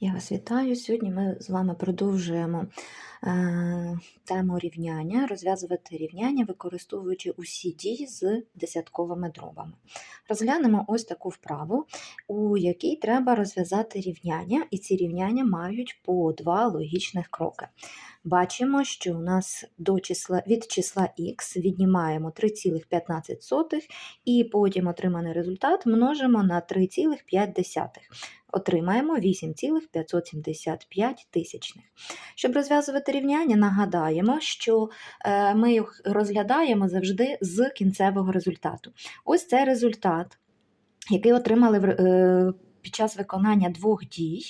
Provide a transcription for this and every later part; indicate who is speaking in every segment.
Speaker 1: Я вас вітаю. Сьогодні ми з вами продовжуємо е, тему рівняння, розв'язувати рівняння, використовуючи усі дії з десятковими дробами. Розглянемо ось таку вправу, у якій треба розв'язати рівняння, і ці рівняння мають по два логічних кроки. Бачимо, що у нас до числа, від числа х віднімаємо 3,15 і потім отриманий результат множимо на 3,5 отримаємо 8,575 тисячних. Щоб розв'язувати рівняння, нагадаємо, що е, ми їх розглядаємо завжди з кінцевого результату. Ось це результат, який отримали е, під час виконання двох дій.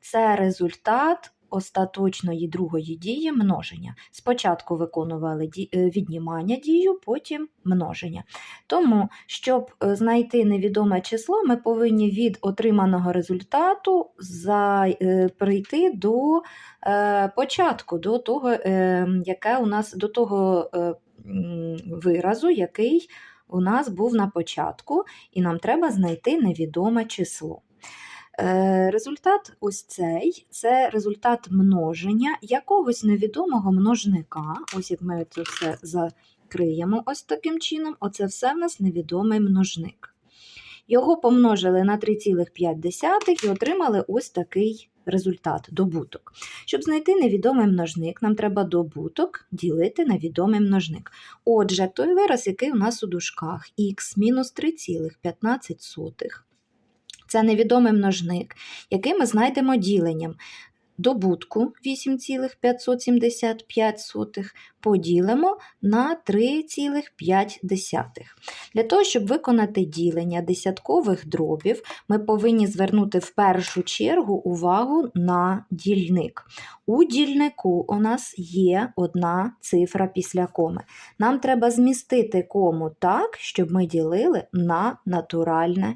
Speaker 1: Це результат. Остаточної другої дії множення. Спочатку виконували е, віднімання дію, потім множення. Тому, щоб е, знайти невідоме число, ми повинні від отриманого результату е, прийти до початку, до того, яке у нас до того виразу, який у нас був на початку, і нам треба знайти невідоме число. Е, Результат ось цей це результат множення якогось невідомого множника. Ось як ми це все закриємо ось таким чином, оце все в нас невідомий множник. Його помножили на 3,5 і отримали ось такий результат добуток. Щоб знайти невідомий множник, нам треба добуток ділити на відомий множник. Отже, той вираз, який у нас у дужках, х мінус 3,15. Це невідомий множник, який ми знайдемо діленням. Добутку 8,575 поділимо на 3,5. Для того, щоб виконати ділення десяткових дробів, ми повинні звернути в першу чергу увагу на дільник. У дільнику у нас є одна цифра після коми. Нам треба змістити кому так, щоб ми ділили на натуральне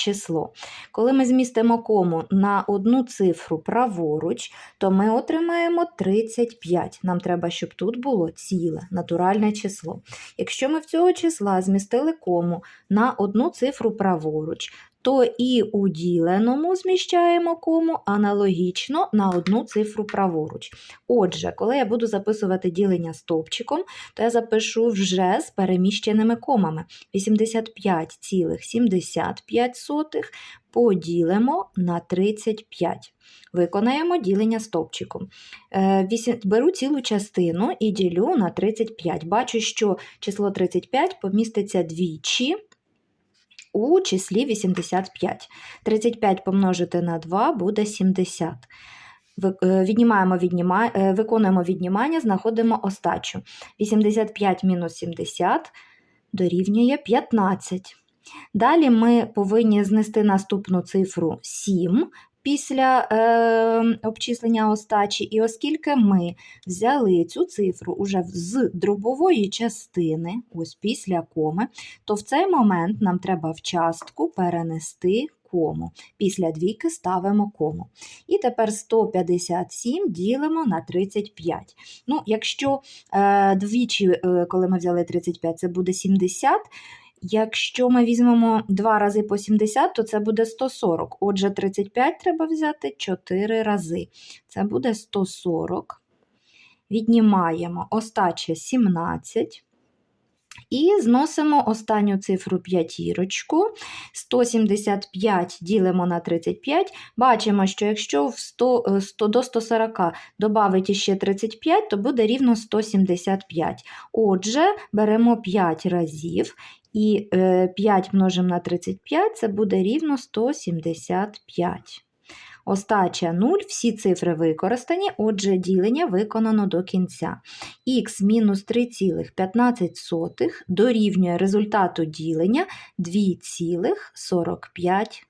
Speaker 1: число. Коли ми змістимо кому на одну цифру праворуч, то ми отримаємо 35. Нам треба, щоб тут було ціле, натуральне число. Якщо ми в цього числа змістили кому на одну цифру праворуч, то і у діленому зміщаємо кому аналогічно на одну цифру праворуч. Отже, коли я буду записувати ділення стовпчиком, то я запишу вже з переміщеними комами. 85,75 поділимо на 35. Виконаємо ділення стовпчиком. Е, Беру цілу частину і ділю на 35. Бачу, що число 35 поміститься двічі у числі 85. 35 помножити на 2 буде 70. Е, Віднімаємо відніма... е, Виконуємо віднімання, знаходимо остачу. 85 мінус 70 дорівнює 15. Далі ми повинні знести наступну цифру 7 після е, обчислення остачі. І оскільки ми взяли цю цифру уже з дробової частини, ось після коми, то в цей момент нам треба в частку перенести кому. Після двійки ставимо кому. І тепер 157 ділимо на 35. Ну, якщо е, двічі, е, коли ми взяли 35, це буде 70. Якщо ми візьмемо два рази по 70, то це буде 140. Отже, 35 треба взяти 4 рази. Це буде 140. Віднімаємо остача 17. І зносимо останню цифру п'ятірочку. 175 ділимо на 35. Бачимо, що якщо в 100, е, 100 до 140 додати ще 35, то буде рівно 175. Отже, беремо 5 разів і е, 5 множимо на 35, це буде рівно 175. Остача 0, всі цифри використані, отже, ділення виконано до кінця. Х мінус 3,15 дорівнює результату ділення 2,45.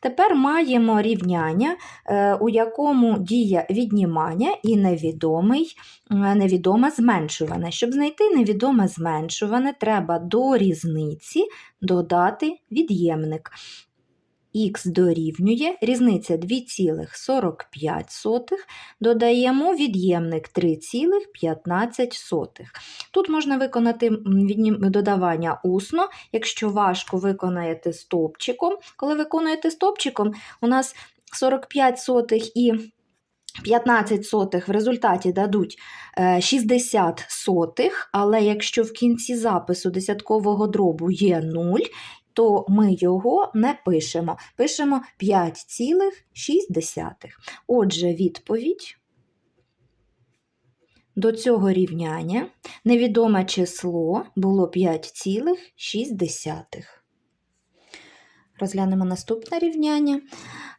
Speaker 1: Тепер маємо рівняння, е, у якому дія віднімання і невідомий, е, невідоме зменшуване. Щоб знайти невідоме зменшуване, треба до різниці додати від'ємник. Х дорівнює, різниця 2,45, додаємо від'ємник 3,15. Тут можна виконати додавання усно, якщо важко виконаєте стопчиком. Коли виконуєте стопчиком, у нас 45 сотих і 15 сотих в результаті дадуть е, 60 сотих, але якщо в кінці запису десяткового дробу є 0, то ми його не пишемо. Пишемо 5,6. Отже, відповідь до цього рівняння невідоме число було 5,6. Розглянемо наступне рівняння.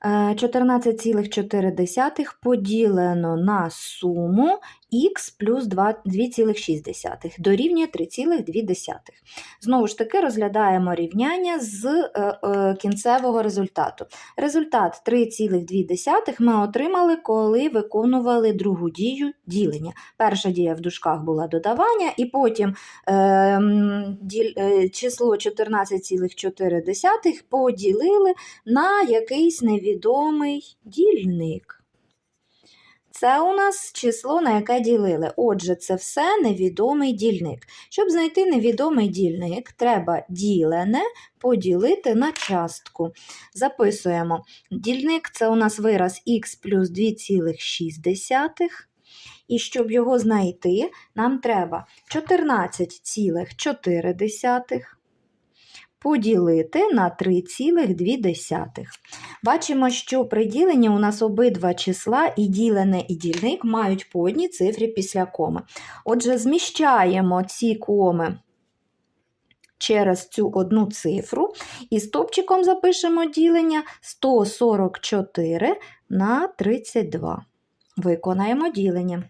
Speaker 1: Е, 14,4 поділено на суму х плюс 2,6 дорівнює 3,2. Знову ж таки, розглядаємо рівняння з е, е, кінцевого результату. Результат 3,2 ми отримали, коли виконували другу дію ділення. Перша дія в дужках була додавання, і потім е, число 14,4 поділили на якийсь невідомий дільник. Це у нас число, на яке ділили. Отже, це все невідомий дільник. Щоб знайти невідомий дільник, треба ділене поділити на частку. Записуємо. Дільник це у нас вираз х плюс 2,6. І щоб його знайти, нам треба 14,4 поділити на 3,2. Бачимо, що при діленні у нас обидва числа, і ділене, і дільник мають по одній цифрі після коми. Отже, зміщаємо ці коми через цю одну цифру і стопчиком запишемо ділення 144 на 32. Виконаємо ділення.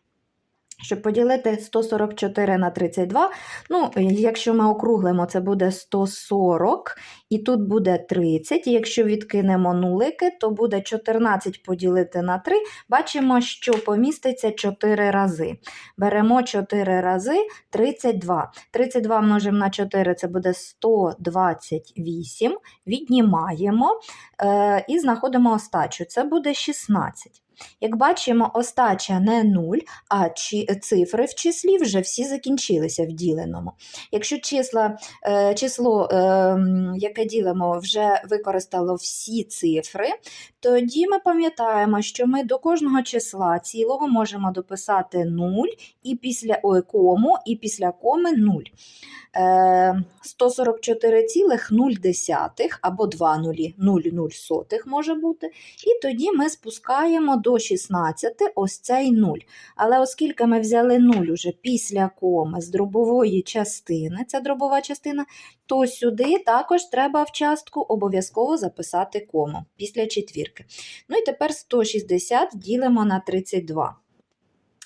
Speaker 1: Щоб поділити 144 на 32, ну, якщо ми округлимо, це буде 140, і тут буде 30. І якщо відкинемо нулики, то буде 14 поділити на 3. Бачимо, що поміститься 4 рази. Беремо 4 рази 32. 32 множимо на 4, це буде 128. Віднімаємо е, і знаходимо остачу. Це буде 16. Як бачимо, остача не 0, а чи, цифри в числі вже всі закінчилися в діленому. Якщо числа, е, число, е, яке ділимо, вже використало всі цифри, тоді ми пам'ятаємо, що ми до кожного числа цілого можемо дописати 0 і після кому, і після коми 0. Е, 144,0 або 2 нулі, 0,0 сотих може бути. І тоді ми спускаємо до 16 ось цей 0. Але оскільки ми взяли 0 уже після коми з дробової частини, це дробова частина, то сюди також треба в частку обов'язково записати кому після четвірки. Ну і тепер 160 ділимо на 32.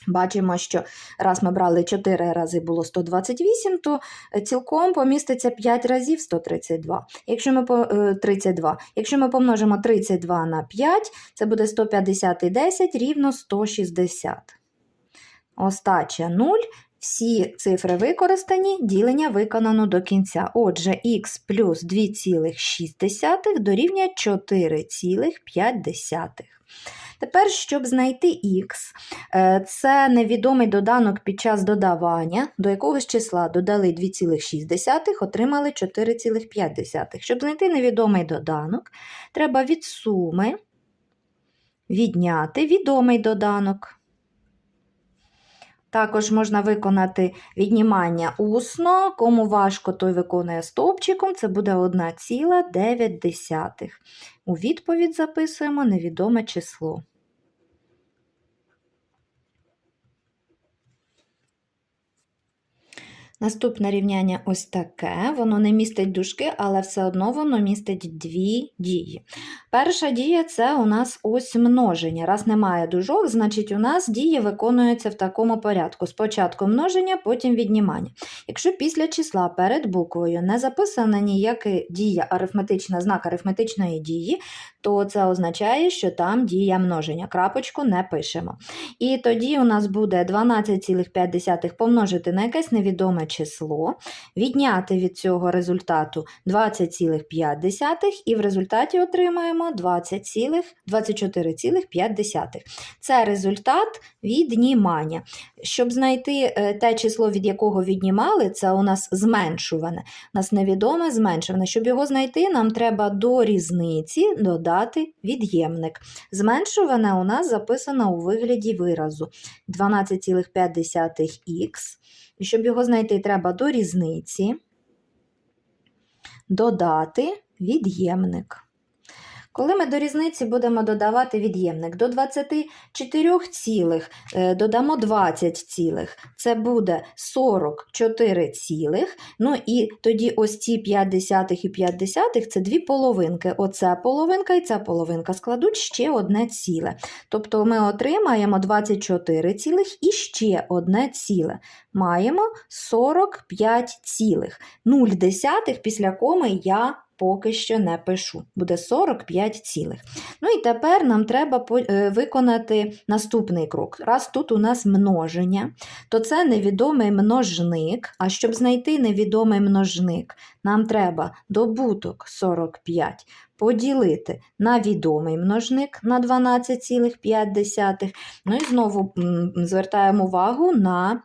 Speaker 1: Бачимо, що раз ми брали 4 рази було 128, то цілком поміститься 5 разів 132. Якщо ми е, 32. Якщо ми помножимо 32 на 5, це буде 150 і 10 рівно 160. Остача 0. Всі цифри використані, ділення виконано до кінця. Отже, х плюс 2,6 дорівнює 4,5. Тепер, щоб знайти х, е, це невідомий доданок під час додавання, до якогось числа додали 2,6, отримали 4,5. Щоб знайти невідомий доданок, треба від суми відняти відомий доданок. Також можна виконати віднімання усно, кому важко, той виконує стовпчиком, це буде 1,9. У відповідь записуємо невідоме число. Наступне рівняння ось таке. Воно не містить дужки, але все одно воно містить дві дії. Перша дія це у нас ось множення. Раз немає дужок, значить у нас дії виконуються в такому порядку. Спочатку множення, потім віднімання. Якщо після числа перед буквою не записана ніяка дія арифметична, знак арифметичної дії, то це означає, що там дія множення. Крапочку не пишемо. І тоді у нас буде 12,5 помножити на якесь невідоме число, відняти від цього результату 20,5 і в результаті отримаємо 24,5. Це результат віднімання. Щоб знайти е, те число, від якого віднімали, це у нас зменшуване. У нас невідоме зменшуване. Щоб його знайти, нам треба до різниці додати від'ємник. Зменшуване у нас записано у вигляді виразу 12,5х. І щоб його знайти, треба до різниці додати від'ємник. Коли ми до різниці будемо додавати від'ємник до 24 цілих, е, додамо 20 цілих, це буде 44 цілих. Ну і тоді ось ці 5 десятих і 5 десятих – це дві половинки. Оце половинка і ця половинка складуть ще одне ціле. Тобто ми отримаємо 24 цілих і ще одне ціле. Маємо 45 цілих. 0 десятих після коми я поки що не пишу. Буде 45 цілих. Ну і тепер нам треба е, виконати наступний крок. Раз тут у нас множення, то це невідомий множник. А щоб знайти невідомий множник, нам треба добуток 45 поділити на відомий множник на 12,5. Ну і знову звертаємо увагу на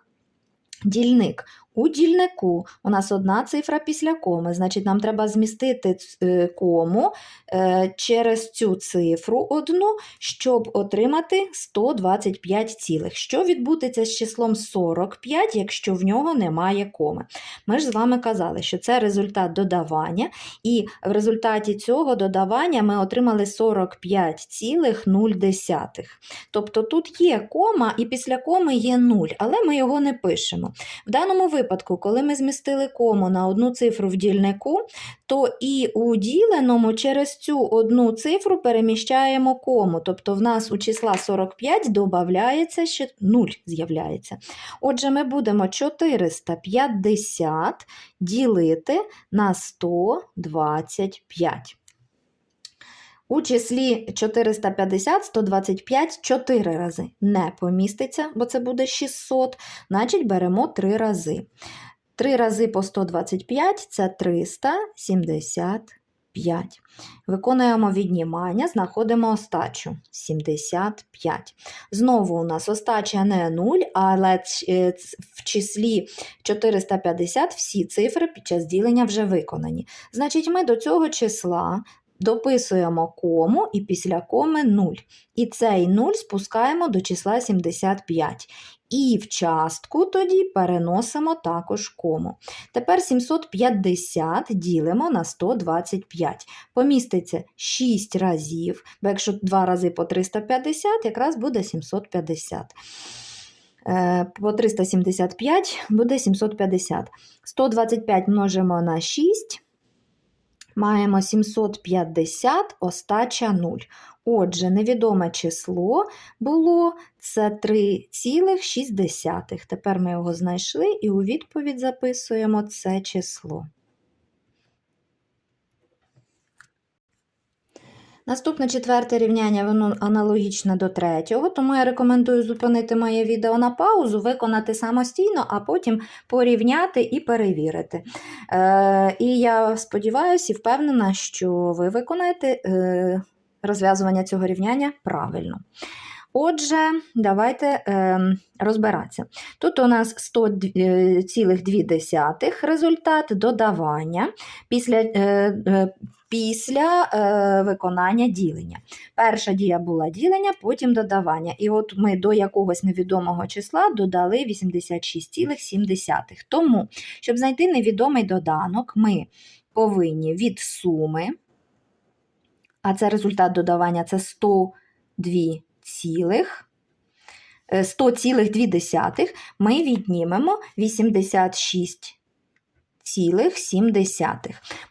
Speaker 1: дільник. У дільнику у нас одна цифра після коми, значить, нам треба змістити е, кому е, через цю цифру одну, щоб отримати 125 цілих. Що відбудеться з числом 45, якщо в нього немає коми? Ми ж з вами казали, що це результат додавання, і в результаті цього додавання ми отримали 45,0. Тобто тут є кома, і після коми є 0, але ми його не пишемо. В даному випадку, коли ми змістили кому на одну цифру в дільнику, то і у діленому через цю одну цифру переміщаємо кому. Тобто в нас у числа 45 додається ще 0 з'являється. Отже, ми будемо 450 ділити на 125. У числі 450, 125 4 рази не поміститься, бо це буде 600, значить беремо 3 рази. 3 рази по 125 це 375. Виконуємо віднімання, знаходимо остачу 75. Знову у нас остача не 0, але е, в числі 450 всі цифри під час ділення вже виконані. Значить, ми до цього числа дописуємо кому і після коми 0. І цей 0 спускаємо до числа 75. І в частку тоді переносимо також кому. Тепер 750 ділимо на 125. Поміститься 6 разів, бо якщо 2 рази по 350, якраз буде 750. Е, По 375 буде 750. 125 множимо на 6. Маємо 750, остача 0. Отже, невідоме число було це 3,6. Тепер ми його знайшли і у відповідь записуємо це число. Наступне четверте рівняння, воно аналогічне до третього, тому я рекомендую зупинити моє відео на паузу, виконати самостійно, а потім порівняти і перевірити. Е, І я сподіваюся і впевнена, що ви виконаєте е, розв'язування цього рівняння правильно. Отже, давайте е, розбиратися. Тут у нас 100,2 результат додавання після е, е, після е, виконання ділення. Перша дія була ділення, потім додавання. І от ми до якогось невідомого числа додали 86,7. Тому, щоб знайти невідомий доданок, ми повинні від суми, а це результат додавання це 102 цілих. 100,2 ми віднімемо 86 2,7.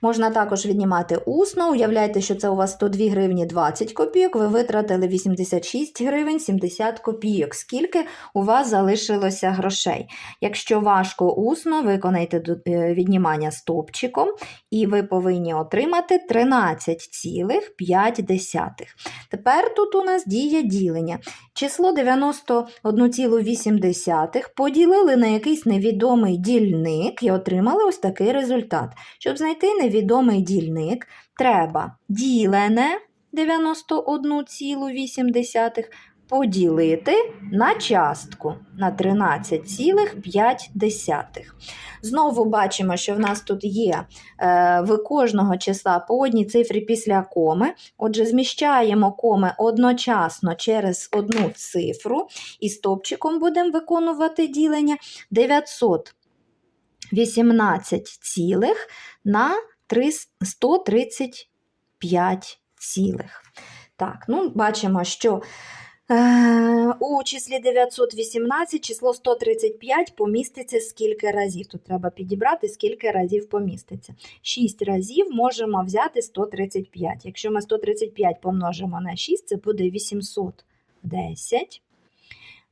Speaker 1: Можна також віднімати усно. Уявляйте, що це у вас 102 гривні 20 копійок, ви витратили 86 гривень 70 копійок. Скільки у вас залишилося грошей? Якщо важко усно, виконайте е, віднімання стопчиком, і ви повинні отримати 13,5. Тепер тут у нас діє ділення. Число 91,8 поділили на якийсь невідомий дільник і отримали ось такий результат. Щоб знайти невідомий дільник, треба ділене 91,8 поділити на частку на 13,5. Знову бачимо, що в нас тут є е, в кожного числа по одній цифрі після коми. Отже, зміщаємо коми одночасно через одну цифру і стопчиком будемо виконувати ділення 918 цілих на 3 135 цілих. Так, ну, бачимо, що е, у числі 918 число 135 поміститься скільки разів. Тут треба підібрати, скільки разів поміститься. 6 разів можемо взяти 135. Якщо ми 135 помножимо на 6, це буде 810.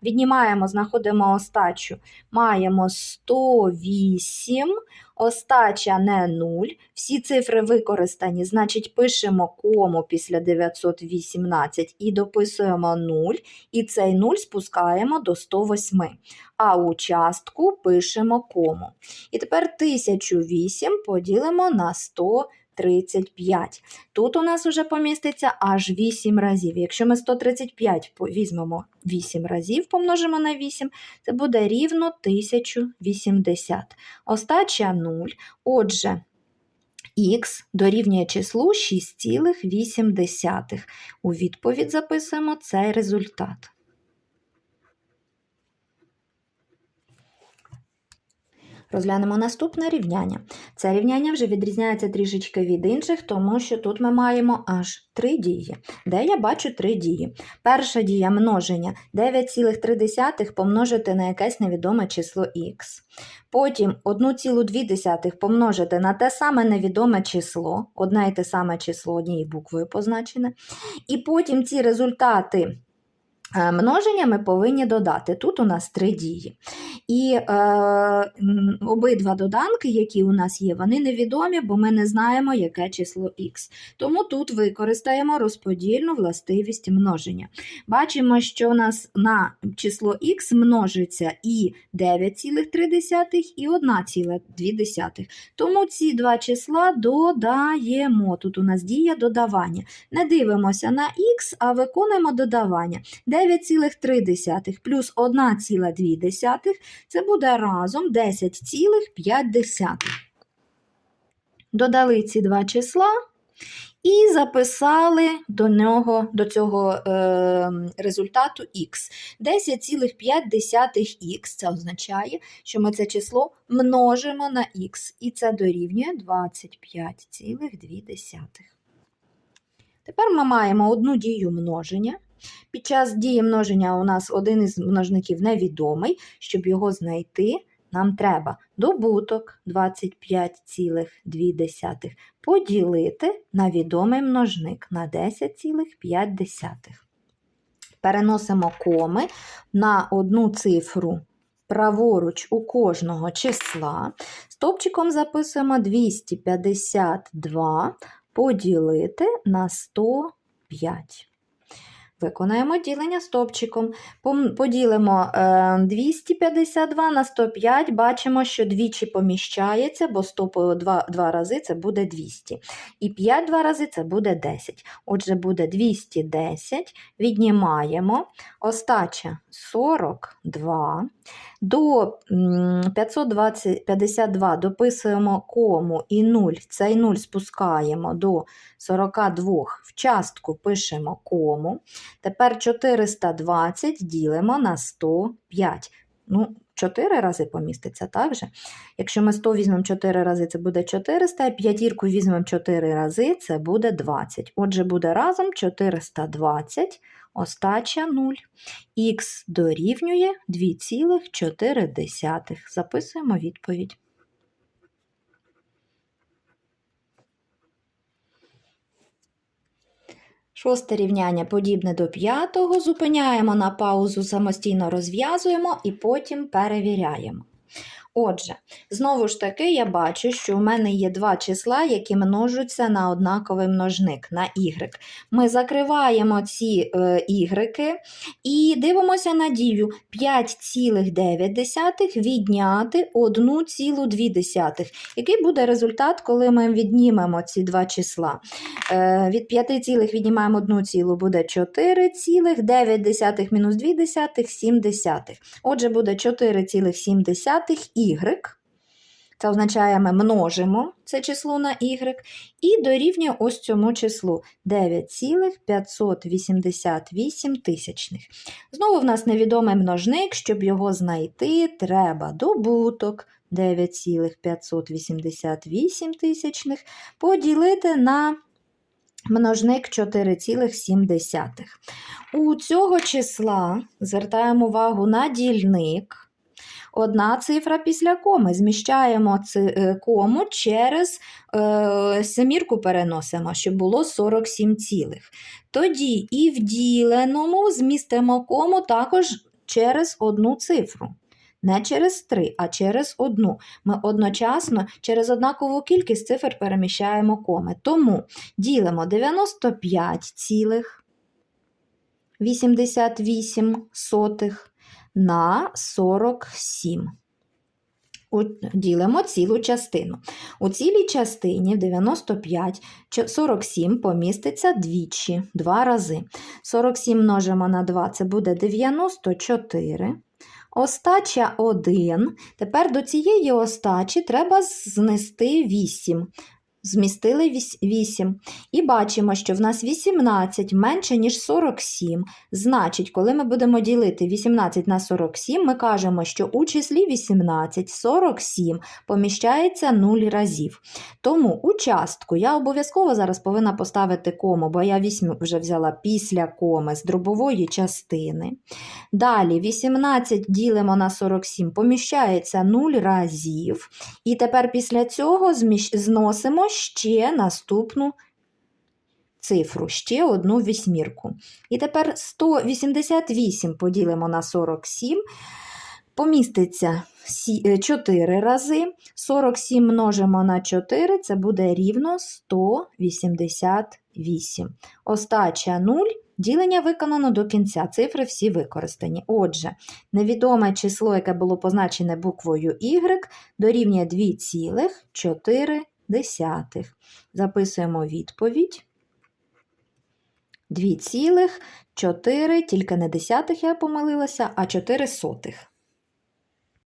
Speaker 1: Віднімаємо, знаходимо остачу. Маємо 108, остача не 0. Всі цифри використані, значить, пишемо кому після 918 і дописуємо 0. І цей 0 спускаємо до 108. А у частку пишемо кому. І тепер 1008 поділимо на 135. Тут у нас вже поміститься аж 8 разів. Якщо ми 135 візьмемо 8 разів, помножимо на 8, це буде рівно 1080. Остача 0. Отже, х дорівнює числу 6,8. У відповідь записуємо цей результат. Розглянемо наступне рівняння. Це рівняння вже відрізняється трішечки від інших, тому що тут ми маємо аж три дії, де я бачу три дії. Перша дія множення 9,3 помножити на якесь невідоме число х. Потім 1,2 помножити на те саме невідоме число, одне і те саме число однією буквою позначене. І потім ці результати множення ми повинні додати. Тут у нас три дії. І е, обидва доданки, які у нас є, вони невідомі, бо ми не знаємо, яке число х. Тому тут використаємо розподільну властивість множення. Бачимо, що у нас на число х множиться і 9,3, і 1,2. Тому ці два числа додаємо. Тут у нас дія додавання. Не дивимося на х, а виконуємо додавання. 9,3 плюс 1,2 це буде разом 10,5. Додали ці два числа і записали до нього, до цього е, результату х. 10,5х це означає, що ми це число множимо на х, і це дорівнює 25,2. Тепер ми маємо одну дію множення. Під час дії множення у нас один із множників невідомий. Щоб його знайти, нам треба добуток 25,2 поділити на відомий множник на 10,5. Переносимо коми на одну цифру праворуч у кожного числа. Стопчиком записуємо 252 поділити на 105. Виконаємо ділення стопчиком. Поділимо е, 252 на 105, бачимо, що двічі поміщається, бо 100 по два, два рази це буде 200. І 5 два рази це буде 10. Отже, буде 210, віднімаємо. Остача 42. До м, 552 дописуємо кому і 0. Цей 0 спускаємо до 42. В частку пишемо кому. Тепер 420 ділимо на 105. Ну, 4 рази поміститься, так же? Якщо ми 100 візьмемо 4 рази, це буде 400, і п'ятірку візьмемо 4 рази, це буде 20. Отже, буде разом 420, остача 0. Х дорівнює 2,4. Записуємо відповідь. Шосте рівняння подібне до п'ятого. Зупиняємо на паузу, самостійно розв'язуємо і потім перевіряємо. Отже, знову ж таки, я бачу, що в мене є два числа, які множаться на однаковий множник на y. Ми закриваємо ці е, y і дивимося на дію 5,9 відняти 1,2. Який буде результат, коли ми віднімемо ці два числа? Е, від 5 цілих віднімаємо 1 цілу, буде 4 цілих, 9 мінус 2 7. Отже, буде 4,7 y. Це означає, ми множимо це число на y і дорівнює ось цьому числу 9,588 тисячних. Знову в нас невідомий множник, щоб його знайти, треба добуток 9,588 тисячних поділити на множник 4,7. У цього числа звертаємо увагу на дільник. Одна цифра після коми. Зміщаємо ци- е, кому через е, семірку переносимо, щоб було 47 цілих. Тоді і в діленому змістимо кому також через одну цифру. Не через три, а через одну. Ми одночасно через однакову кількість цифр переміщаємо коми. Тому ділимо 95 цілих 88 сотих на 47. Ділимо цілу частину. У цілій частині в 95 47 поміститься двічі, два рази. 47 множимо на 2, це буде 94. Остача 1. Тепер до цієї остачі треба знести 8. Змістили 8. І бачимо, що в нас 18 менше, ніж 47. Значить, коли ми будемо ділити 18 на 47, ми кажемо, що у числі 18 47 поміщається 0 разів. Тому у частку я обов'язково зараз повинна поставити кому, бо я 8 вже взяла після коми з дробової частини. Далі 18 ділимо на 47, поміщається 0 разів. І тепер після цього зносимо ще наступну цифру, ще одну вісьмірку. І тепер 188 поділимо на 47, поміститься 4 рази. 47 множимо на 4, це буде рівно 188. Остача 0. Ділення виконано до кінця, цифри всі використані. Отже, невідоме число, яке було позначене буквою Y, дорівнює 2,4. Записуємо відповідь. 2,4, тільки не десятих я помилилася, а 4 сотих.